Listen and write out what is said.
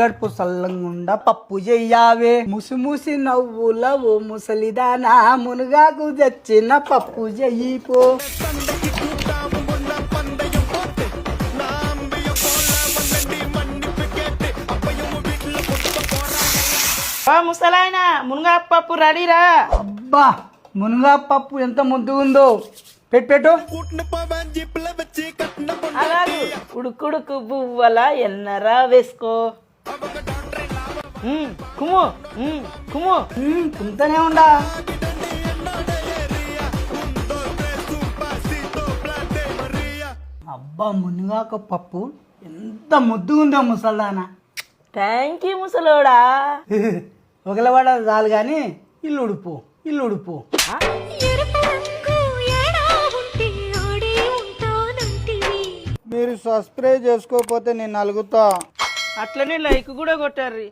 కడుపు సల్లంగుండా పప్పు చెయ్యావే ముసి ముసి నవ్వుల ఓ ముసలిదానా మునుగాకు తెచ్చిన పప్పు చెయ్యిపో ముసలాయన మునగా పప్పు రెడీరా. అబ్బా మునుగా పప్పు ఎంత ముద్దుగుందో. పెట్టు పెట్టు. అలాగే ఉడుకుడుకు బువ్వల ఎన్నరా వేసుకో. కుమ్ము కుమ్ము. ఉమ్, కుంతనే ఉండా. అబ్బా మునుగాక పప్పు. ఎంత ముద్దుగుందో ముసల్దానా. Thank you ముసలోడా. ఒకలవాడ చాలు కానీ ఇల్లు ఉడుపు ఇల్లు ఉడుపు. మీరు సబ్స్క్రైబ్ చేసుకోకపోతే నేను అలుగుతా అట్లనే లైక్ కూడా కొట్టారు